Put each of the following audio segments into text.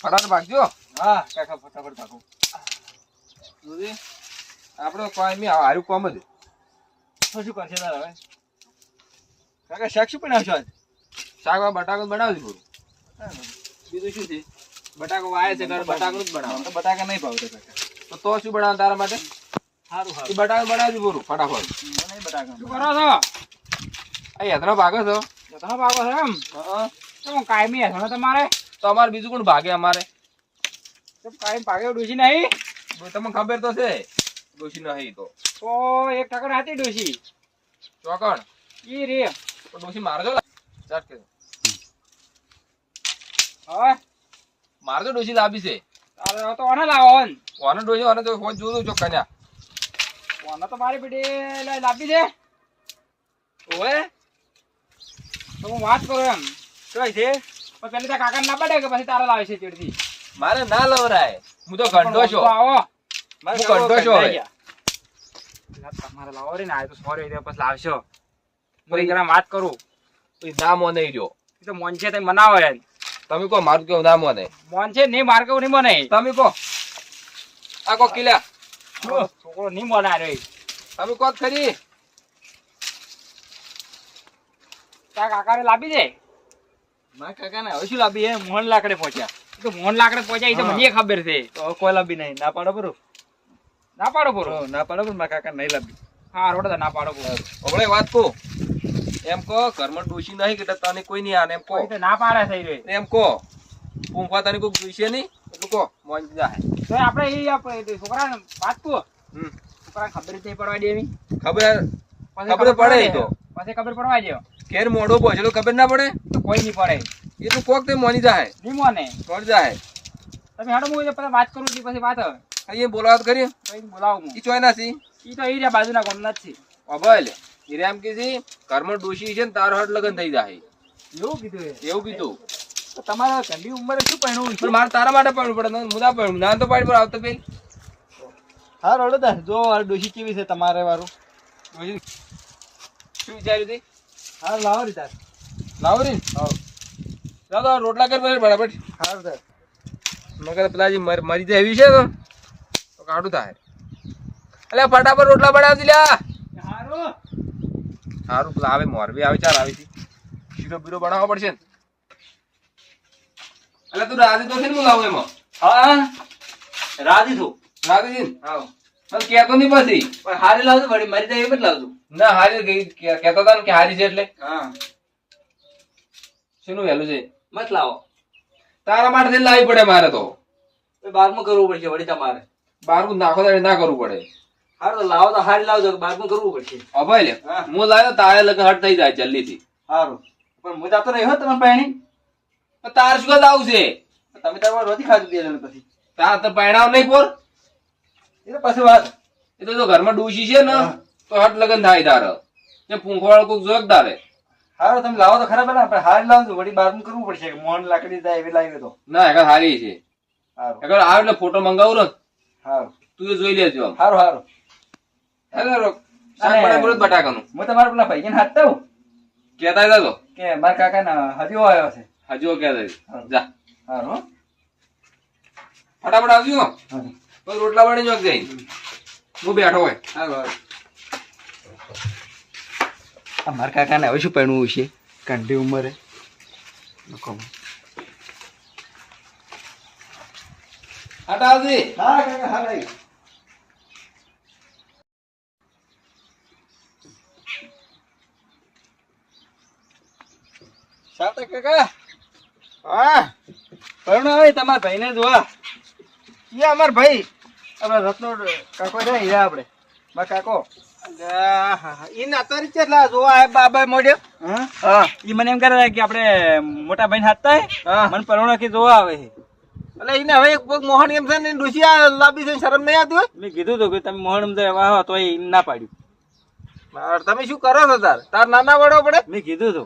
ફટાફટ ભાગજો. હા કાકા ફટાફટ ભાગો. જોજે. આપણે કોઈ બી હારું કોમ જ. તો શું કરશે તાર હવે? કાકા શાક શું બનાવશો આજ? શાકમાં બટાકો બનાવજો પૂરું બીજું શું છે? બટાકો વાય છે તારે બટાકો જ બનાવો તો બટાકા નહીં ભાવતો કાકા. તો તો શું બનાવ તારા માટે? સારું સારું બટાકો બનાવજો પૂરું ફટાફટ. નહીં બટાકા શું કરો છો? આ યાત્રા ભાગો છો તમે ભાગો છો એમ? હં. કાયમી હેઠળ તમારે? તો અમારે બીજું કોણ ભાગે અમારે? કાઈ ભાગે ડૂસી નહીં. તમને ખબર તો છે ડોશી નહીં તો. તો એક ટકર હતી ડૂસી ચોકણ ઈ રે. ડોશી મારજો ચાટ કે. હવે મારજો ડોશી લાવી છે. તારે તો ઓને લાવો ને ઓને ડોશી ઓને તો હોજ જોતું છો કન્યા ઓને તો મારી બેટી લાવી દે ઓએ તો હું વાત કરું એમ. કઈ છે? પણ પેલી કાકા ના પડે કે પછી તારા લાવે છે ચીડથી? મારે ના લવરાય. હું તો ઘંટો છો. આવો. હું કંટો છું તમારે લાવો રે ને આ તો સોરી પછી લાવશો. હું જરા વાત કરું. કોઈ ના મોને રહ્યો. એ તો મોન છે તે મનાવો એમ. તમે કહો મારું કેવું ના મોને? મોન છે નહીં માર કેવું નહીં મને? તમે કહો. આ કો કિલ્યા છોકરો નહીં મને રે તમે કહો ખરી કાકાને લાવી દે? મારા કાકા ને હવે શું લાવી હે મોહન લાકડે પહોંચ્યા. તો મોહન લાકડે પહોંચાય એ તો મને ખબર છે. તો કોઈ લાભી નહીં. ના પાડો બરો ના પાડો બરો ના પાડો બરો મારા કાકા નહીં લાભી. હા રોડ ના પાડો બરો હમણે વાત કહો. એમ કહો ઘરમાં ડોસી નહીં કે તને કોઈ નહીં આને એમ કહો. તો ના પાડે થઈ રે એમ કહો. પૂંખવા તને કોઈ જોઈશે નહીં? એટલું કહો મોજ જાય તો આપણે એ આપણે છોકરાને વાત કહો. છોકરા છોકરાને ખબર જ નહીં પડવા દેવી. ખબર પછી ખબર પડે તો. પછી ખબર પડવા દેવો. ઘેર મોડો પહોંચેલો ખબર ના પડે? કોઈ નહીં પડે એ તો કોક તે મોની જાય નહીં મોને. મોડ જાય તમે હાડો હું પેલા વાત કરું છું પછી વાત હવે. બોલાવત કરીએ પછી બોલાવું ઈ ચોય ના સી ઈ તો એ બાજુના ગામના જ છે. હીરે એમ કે છે ઘરમાં ડોશી છે ને તારો હટ લગન થઈ જાય એવું કીધું એવું કીધું. તો તમારા ઘરની ઉંમરે શું પહેણવું પણ મારે તારા માટે પડવું પડે મુદા પહેણું ના તો પાડી પર આવતો પેલ. હા રડો જો ડોશી કેવી છે તમારે વાળું શું વિચાર્યું તે? હા લાવો રી તાર લાવો. ચાલો રોટલા કર બરાબર. હા તાર. મગર પેલા જે મરી જાય એવી છે તો? કાઢું થાય અલ્યા ફટાફટ રોટલા લ્યા. હારું. સારું પેલા આવે મોરબી આવે ચાલ આવી શીરો બીરો બનાવવો પડશે ને. એટલે તું રાજી તો છે ને હું લાવું એમાં? હા રાજી છું. રાજી છે હા. કહેતો નહીં પછી. પણ હારી લાવજો વળી મરી જાય એમ જ લાવજો. ના હારી ગઈ કે- કહેતો હતા ને કે હારી છે એટલે. હા. શેનું વહેલું છે? મત લાવો. તારા માટે થઈને લાવવી પડે મારે તો. બારમું કરવું પડશે વળી તમારે. બારમું નાખો તારે ના કરવું પડે. હારું તો લાવો તો હારી લાવજો બારમું કરવું પડશે. અભાઈ લે. હા. લાવ્યો તારે લગન હટ થઈ જાય જલ્દીથી. સારું પણ હું જાતો નહીં તમે પહેણી તાર શું આવું છે? તમે તમારે રોજી ખાધું દે પછી. તાર તો પહેણાવ નહીં પોર. એ તો પછી વાત. એ તો ઘરમાં ડૂસી છે ને તો હટ લગન થાય તારે. ને કોઈક જોગ તારે. હારું તમે લાવો તો ખરા પેલા આપણે હારી લાવજો વળી બારમું કરવું પડશે કે મોન લાકડી થાય એવી લાવી તો. ના એકર હારી છે. હારું. એકર આવે એટલે ફોટો મંગાવું ને? હારું. તું જોઈ લેજો હારું હારું. હેલો બટાકાનું. હું તમારા પેલા ભાઈને હાથતા હું કેતા હતા. કે મારા કાકા ના હરિયો આવ્યો છે. હજુ હતા. જા. હારું હો? ફટાફટ આવજો. રોટલા બની જોક જઈ હું બેઠો હોય. હારું હારું. આ મારા કાકાને હવે શું પહેણવું છે? કંઠી ઉંમરે? તમારા કાકા હા ભાઈ. ભાઈને જોવા. ઈ અમાર ભાઈ. આપણે રત્નો કાકો છે આપડે આપણે. મા કાકો. ઈને અત્યારે કેટલા જોવા હે બાબા મોડ્યો હા? હા. ઈ મને એમ કરે કે આપણે મોટા ભાઈ હાથતા મને પરણો કે જોવા આવે છે. એટલે ઈને હવે એક પગ મોહન એમ છે ને ડોસી આ લાંબી છે શરમ નહીં આવતી હોય? મેં કીધું તો કે તમે મોહન વાહ તો એ ના પાડ્યું. તમે શું કરો છો તાર? તાર નાના વડો પડે? મેં કીધું તો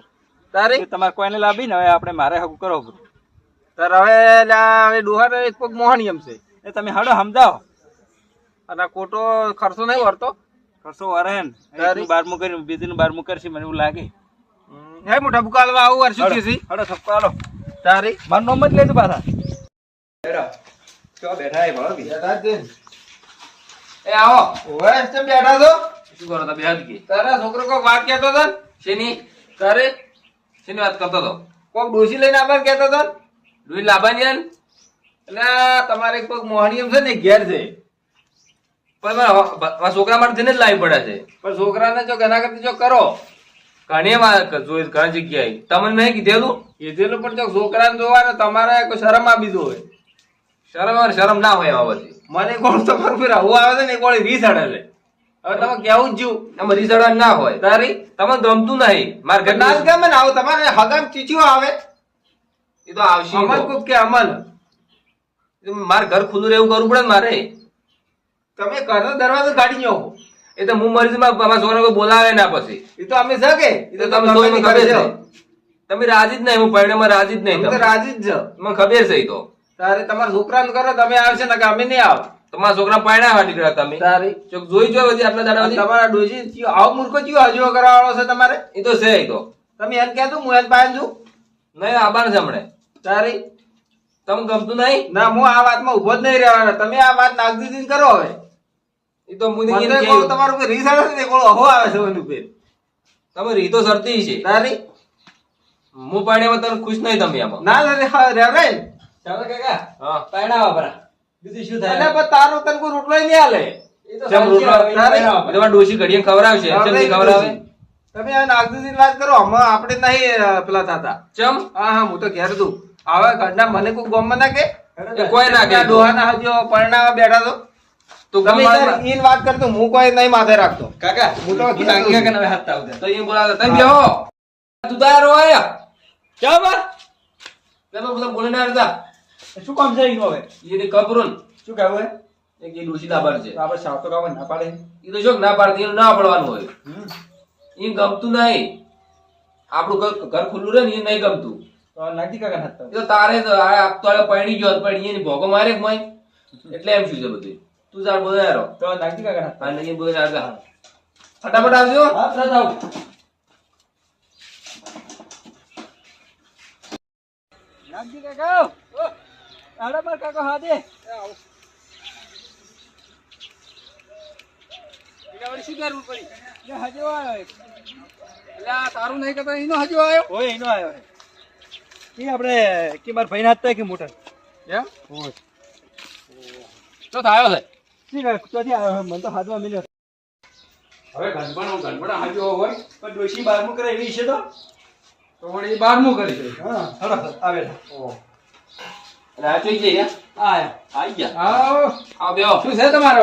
તારે? તમારે કોઈને લાવી ને હવે આપણે મારે હકું કરો. તાર હવે હવે ડોહાર એક પગ મોહન એમ છે. એ તમે હાડો સમજાવો. અને ખોટો ખર્ચો નહીં વળતો? કરશો વરે ને બાર એકનું બારમું કર્યું બીજું બારમું કરશે મને એવું લાગે. હે મોટા બુકાલવા આવું વાર શું હાડો હડો સપકો હાલો તારી માર નોમ જ લેજો પાછા. ચો બેઠા એ ભળો બેઠા જ એ આવો. ઓય કેમ બેઠા છો? શું કરો તમે બેહાદ કે. તારા છોકરો કોક વાત કહેતો હતો ને? શેની? તારે? શેની વાત કરતો હતો? કોક ડોસી લઈને આવવાનું કહેતો હતો? ડોઈ લાવવાની એટલે તમારે કોક મોહણીયમ છે ને ઘેર છે. પણ મારા છોકરા માટે થઈને જ લાવી પડે છે. પણ છોકરાને જો ઘણા કરતી જો કરો. ઘણી વાર જોઈ ઘણી જગ્યાએ. તમને મેં કીધેલું? કીધેલું પણ જો છોકરાને જોવા ને તમારે કોઈ શરમ આપી દો હોય. શરમ આવે શરમ ના હોય આ બધી. મને કોણ તમારું ફેર આવું આવે છે ને કોણ રીસ અડે હવે તમે કેવું જ જ્યું એમાં રીસડવા ના હોય. તારી? તમને ગમતું નહીં. મારા ઘર ના ગમે ને આવું તમારે હગામ ચીચીઓ આવે. એ તો આવશે અમલ કુક કે અમલ. મારે ઘર ખુલ્લું રહેવું કરવું પડે ને મારે. તમે ઘરનો દરવાજો કાઢી ન્યો એ તો હું મરી માં મારા છોકરા કોઈ બોલાવે ના પછી. એ તો અમે સકે એ તો તમે જોઈને ખબર છે. તમે રાજી જ નહીં હું પરણેમાં રાજી જ નહીં તમે. રાજી જ મને ખબર છે તો. તારે તમારા છોકરાને કરો તમે આવશે ને કે અમે નહીં આવ. તમારા છોકરા હોય દીકરા તમે. તારી. ચોક જોઈ જો બધી આટલા દાડા તમારા ડોજી આવો મૂર્ખો ચિયો હજુ કરાવવાનો છે તમારે? એ તો છે ઈ તો. તમે એમ કહેતો હું એમ પાયન છું. નહીં આબાર છે હમણે. તારી. તમને ગમતું નહીં? ના હું આ વાતમાં ઊભો જ નહીં રહેવાનો. તમે આ વાત નાગદીદી કરો હવે. એ તો હું મને એને કહું તમારું કે રીસ આવે છે કોઈ આવે છે એની ઉપર તમે રીતો સરતી છે. તારી? હું પરણ્યામાં તને ખુશ નહીં તમે આમાં. ના ના રે હા, રે રે. ચાલો કાકા. હા. પરણાવા વાપરા બીજું શું એટલે થાય પણ તારો તને કોઈ રોટલો નહીં આલે. જેમ રોટલા- તમારા ડોશી ઘડીએ ખવડાવશે ખવડાવે. તમે આ નાગદીદી વાત કરો હમણાં આપણે નહીં પેલા થતા. ચમ? હા હા હું તો ઘેર હવે ઘરના મને કોઈ ગોમમાં ના કે કોઈ ના કે ડોહાના હજુ પરણાવા બેઠા તો તો તમે વાત કરતો હું કોઈ નહીં માથે રાખતો. કાકા હું તો હું ટાંકી કાકાને હાથ તાવ તો એમ બોલાવે તમે બેહો. તું તારો આયા. બા? તમે બધા બોલે ના રહેતા શું કામ છે એનું હવે? એને કપરું શું એક એ છે. આપણે તો કામ ના પાડે. એ તો ના પાડતી ના પડવાનું હોય. એ ગમતું નહીં. આપણું ઘર ખુલ્લું રહે ને એ નહીં ગમતું. તો તો તારે તો આ આપતો આલે ગયો પણ એ ભોગો મારે એટલે એમ શું છે બધું? તું તાર બોલે રહો તો કાકાને હાથ. તાવ અને બોલે આવજો ફટાફટ આવજો. હા તરત આવું. નાગજી કાકા આડા પર કાકા હા દે શું કરવું પડી? હજુ આવ્યો એટલે આ તારું નહીં કરતો એનો હજુ આવ્યો? ઓય એનો આવ્યો એ આપણે કે મારા ભાઈને હાથ થાય કે મોટર એમ? ઓય. તો થાયો છે. ચોથી આવ્યો મને તો હાથમાં મિલ્યો. હવે ઘનપણ ઘનપણ હાજો હોય પણ ડોશી બારમું કરે એવી છે તો? તો વળી બારમું કરી દે. હા હલો આવે આ જોઈ જઈએ આવી ગયા? આવો. શું છે તમારે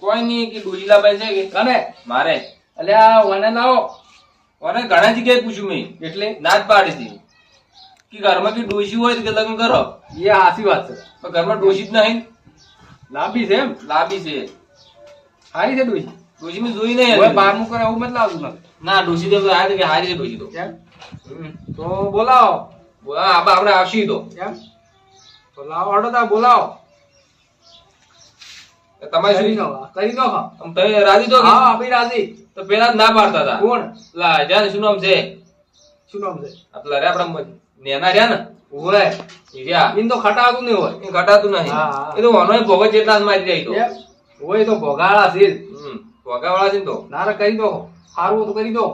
કોઈ નહીં કે લાબાર છે કે? કને મારે. એટલે આ વને લાવો. વને ઘણા જગ્યાએ પૂછ્યું મેં. એટલે? નાચ પાડી કે ઘરમાં કે ડોશી હોય તો કે લગ્ન કરો? એ હાસી વાત છે. પણ ઘરમાં ડોશી જ નહીં. લાંબી છે એમ? લાંબી છે. હારી છે ડોસી મેં જોઈ નહીં હવે. બારમું કરે એવું મત લાવતું ના ડોસી તો આ કે હારી છે ડોસી તો. તો બોલાવો. બોલા આપણે આપણે આવશી તો. કેમ? તો લાવો હડો તા બોલાવો. તમારે શું? કરી દો તમે રાજી તો? હા આપી રાજી. તો પેલા જ ના પાડતા હતા. કોણ? લા જાને શું નામ છે? શું નામ છે? આપલા રે આપણા નેના રહ્યા ને? ઓય ઇન તો ખટાતું નહીં હોય. એ નહીં. એ તો વનોય ભોગત જેટલા મારી જાય તો. હોય તો ભોગાળા છે. ભોગાવાળા છે ને તો. કરી દો. સારું તો કરી દો.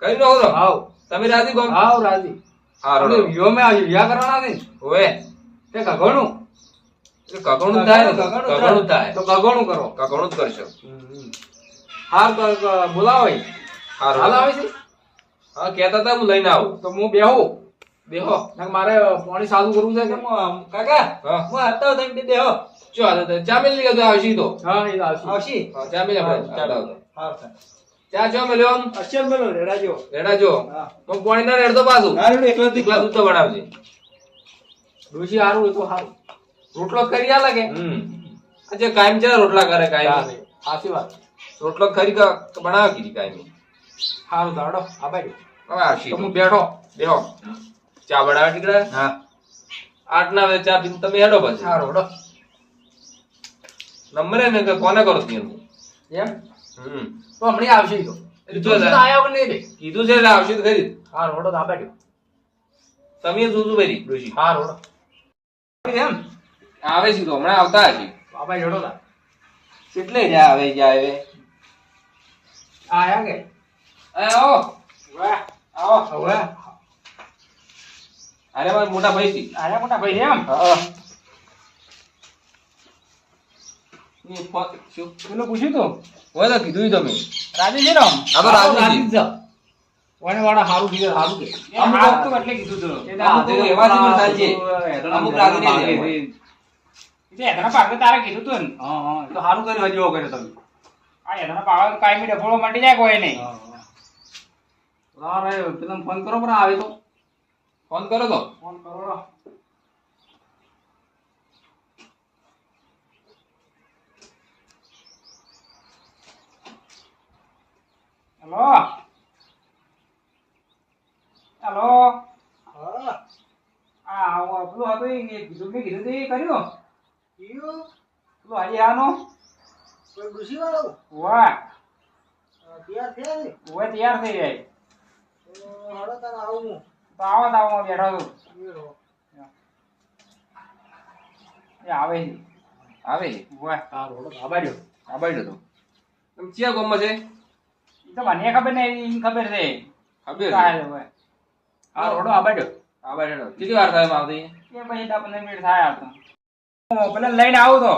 કરી નાખો તો. હાવ. તમે રાજી કોમ હાવ રાજી. હારું કરવાના છે. તે કગણું થાય કગણું થાય. તો કઘણું કરો. કગણું જ કરશો. હાર બોલાવો એ. હાલ આવે છે? હા કહેતા હતા હું લઈને આવું. તો હું બેહું. નકર મારે પાણી સાદું કરવું છે કાકા હું. આવતા હતા તમે દેહો. ચો આ ચા મેલી ગયો તો આવશી તો? હા એ આવશી. આવશી? ચા મેલી આપણે સર. ચા ચો મેલ્યો? અક્ષર બોલો રેડા જો રેડા જો. હું. પાણી ના રેડતો પાછું. ના રેડો એકલા દીકલા દૂધ. તો બનાવજે ડોશી હારું એ તો હારું. રોટલો કરી આ લાગે? હમ. આજે કાયમ છે રોટલા કરે કાયમ. સાચી વાત. રોટલો ખરી બનાવી કીધી કાયમ. હારું દાડો આ ભાઈ હવે આવશી. હું બેઠો. બેહો. ચા બનાવે દીકરા હા. આઠ ના વાગે ચા પીને તમે હેડો પછી. સારો હેડો. નંબરે હે ને કે કોને કરો તમે એમ? હમ. તો હમણાં આવશે તો. કીધું છે આયા વગર નહીં રે કીધું છે એટલે આવશે તો ખરી. જ. હારું હડો તો આ તમે જોજો ભરી ડોશી? હારું હડો. એમ? આવે છે તો હમણાં આવતા હશે. બાબા જોડો તા. કેટલે જ્યાં આવે જ્યાં આવે. આયા કે? આયો વાહ. આવો. હવે અરે મારા મોટા ભાઈ થી. અરે મોટા ભાઈ એમ? પેલું પૂછ્યું તું? હોય તો કીધું તમે. રાજી છે ને આમ? રાજી છે. ઓને વાળા હારું કીધું હારું કે એ તો એટલે કીધું તું. અમુક એવા જ એવા અમુક રાજી નહીં એટલે એના પાકે તારે કીધું તું ને. તો હારું કર્યું હજી કર્યો તમે. આ એના પાકે કાયમી ડફોળો મટી જાય કોઈ નહીં. અરે પેલા ફોન કરો પણ આવે તો ફોન કરો તો. ફોન કરો હેલો? હેલો? આ આવો પેલું હતું મેં કીધું મેં કીધું તું કર્યું? પેલું હાજી આનું વાહ ઓવે તૈયાર થઈ જાય. આવો તો આવો હું બેઠો છું. એ આવે છે. આવે વાહ રોડો આબાડ્યો તો. એમ ચિયા ગોમ છે? તો મને ખબર નહીં ખબર છે. ખબર હવે. હા રોડો આબાડ્યો આબાડ્યો કેટલી વાર થાય આવતી એ પછી દસ પંદર મિનિટ થાય આવતો પેલા લઈને આવું તો.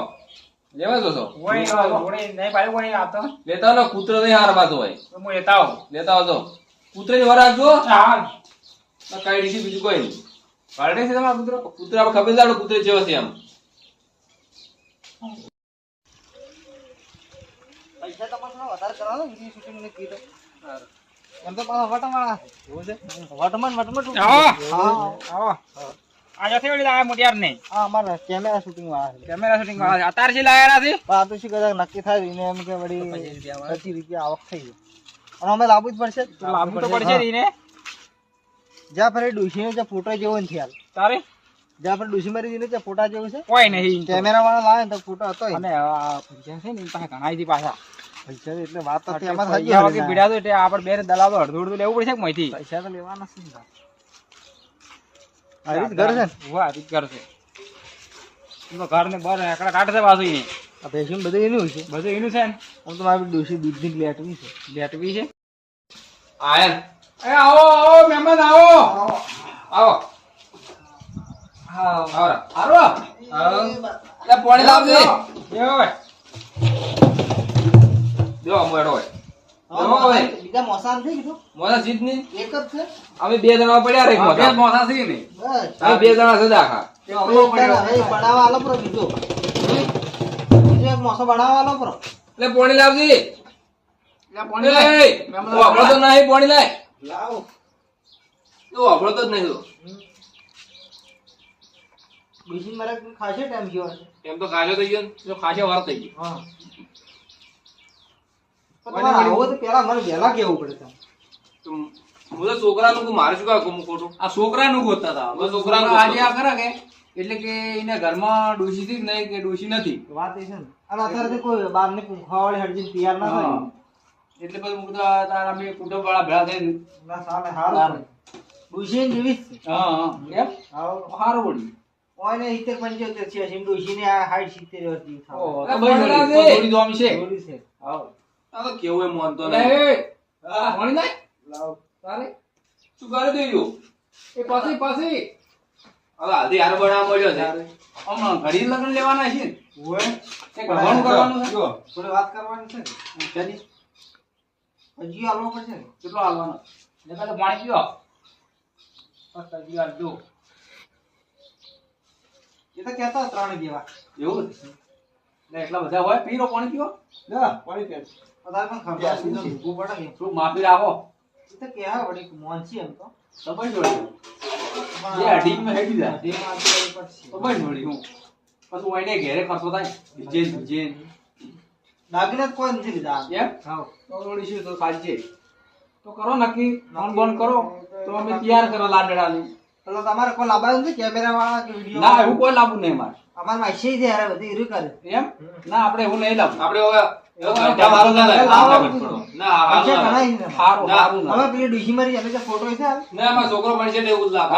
લેવા જો ઓય વળી નહીં પાડ્યું ઓય આવતો લેતા નો કૂતરો નહીં હાર બાજુ હોય. હું લેતા આવું. લેતા આવજો. કૂતરાની વાર જો હા કઈ દીધી બીજું કોઈ નહીં. પાડે છે તમારા કૂતરો કૂતરો આપણે ખબર જાડો કૂતરો જેવો છે એમ. પૈસા તો વધારે કરવાનો વીડિયો શૂટિંગ ને કીધું? એમ તો પાછા વટમાં વટમાં ને વટમાં shooting. આવો. આજે થી લાયા મોટિયાર નહીં હા અમારે કેમેરા શૂટિંગ વાળા કેમેરા શૂટિંગ વાળા અત્યારે છે લાયા નથી આ તો શું કદાચ નક્કી થાય એને એમ કે વળી પચીસ રૂપિયા આવક થઈ અને અમે લાવવું જ પડશે. લાવવું તો પડશે જ ફરી જે ફોટો જેવો નથી હાલ તારે? જ્યાં ફરી ડુસી મારી જઈને જે ફોટા જેવું છે. કોઈ નહીં કેમેરા વાળા લાવે તો ફોટો હતો અને પૈસા છે ને પાસે ઘણા ઈ પાછા. પૈસા એટલે વાત તો પીડા તો એટલે આપણે બે દલાલો અડધું અડધું લેવું પડશે કે મોંથી પૈસા તો લેવાના છે ને. આ ઘર છે ને? વાહ રીત ઘર છે. એમાં ઘર ને બાર એકડા કાઢ છે બાજુ ઈ. આ ભેંસું બધું એનું છે. બધું એનું છે ને? આમ તો મારી ડુસી દૂધની લેટવી છે. બેટવી છે? આયન એ આવો આવો મહેમાન આવો. આવો. હા પાણી લાવજે. મોડો અમે બે જણા પડ્યા રે મોસા છે ને બે જણા છે આખા. તો હવે એક તારે હવે બનાવવા આલો પરો બીજો. બીજો એક મોસો બનાવવા આલો પરો. લે પાણી પોણી લે લાય. એ મહેમાન તું આપણો તો નહીં પાણી લાય. લાવો. તું આપણો તો જ નહીં તું. બીજી મારે ખાસે ટાઈમ ગયો એમ તો કાજો થઈ ગયો ને. ખાસે વાર થઈ ગયો. હા. તમારે આવું તો પેલા મને વહેલા કેવું પડે તમને. તો હું તો છોકરાનું કહું, મારે શું કામ કહું ખોટું આ છોકરાનું ગોતતા હતા. છોકરાનું છોકરા આજે આ ખરા કે? એટલે કે એને ઘરમાં ડોશી થી નહીં કે ડોશી નથી. વાત એ છે ને. અને અત્યારે કોઈ બાર બહારની પૂંખાવાળી હડજી તૈયાર ના થાય. એટલે પછી હું તો તારા અમે કુટુંબ વાળા ભેળા થઈને ના સામે હારું ડુશીને જેવી જ હા હા. એમ? આવો વળી ઓને ઇતે પંચોતેર છે સિમ ડુશીને આ હાઈટ સિત્તેર વર્ષની થાય. ભાઈ છે. થોડી દોમ છે? જોડી છે. હાવ. આ કેવું એમ માનતો લે, નહીં. એ, આ પાણી લાય. તારે? શું કરે દઈ એ પાછી પાછી. હવે હાથી હાર બનાવવા મળ્યો છે. હમણાં ઘડી લગ્ન લેવાના છે ને. ઓય એ ઘરવાનું કરવાનું છે? થોડી વાત કરવાની છે ને? ત્યાંથી હજી હાલવો પડશે ને? કેટલો હાલવાનો એટલે પેલું પાણી પીવો. બસ હજી વાર જો. એ તો કહેતા ત્રણ જેવા. એવું છે? એટલા બધા હોય? પીરો પાણી પીવો. પાણી પીએ વધારે પણ ખબર ભૂખું પડે. ને થોડું માફી રાખો? એ તો કહેવા વળી છે એમ તો. સમજ જોડે જે અઢીમાં હેડી જાય. અઢી માં પડશે. સમજ જોડી હું. પછી ઓઈને ઘેરે ખર્ચો થાય. જે ને ને. દાગીના કોઈ નથી લીધા. એમ? હાવ. તો વળી તો કરો નક્કી ફોન બોન કરો. તો અમે તૈયાર કરો લાડડાની. એટલે તમારે કોઈ લાવવાનું નથી કેમેરા વાળા કે વીડિયો ના એવું કોઈ લાવવું નહીં મારે અમારે માસી છે યાર બધી હીરું કરે. એમ? ના આપણે એવું નહીં લાવવું આપણે હવે. લાવો. છોકરો મળશે ને એવું જ લાગે.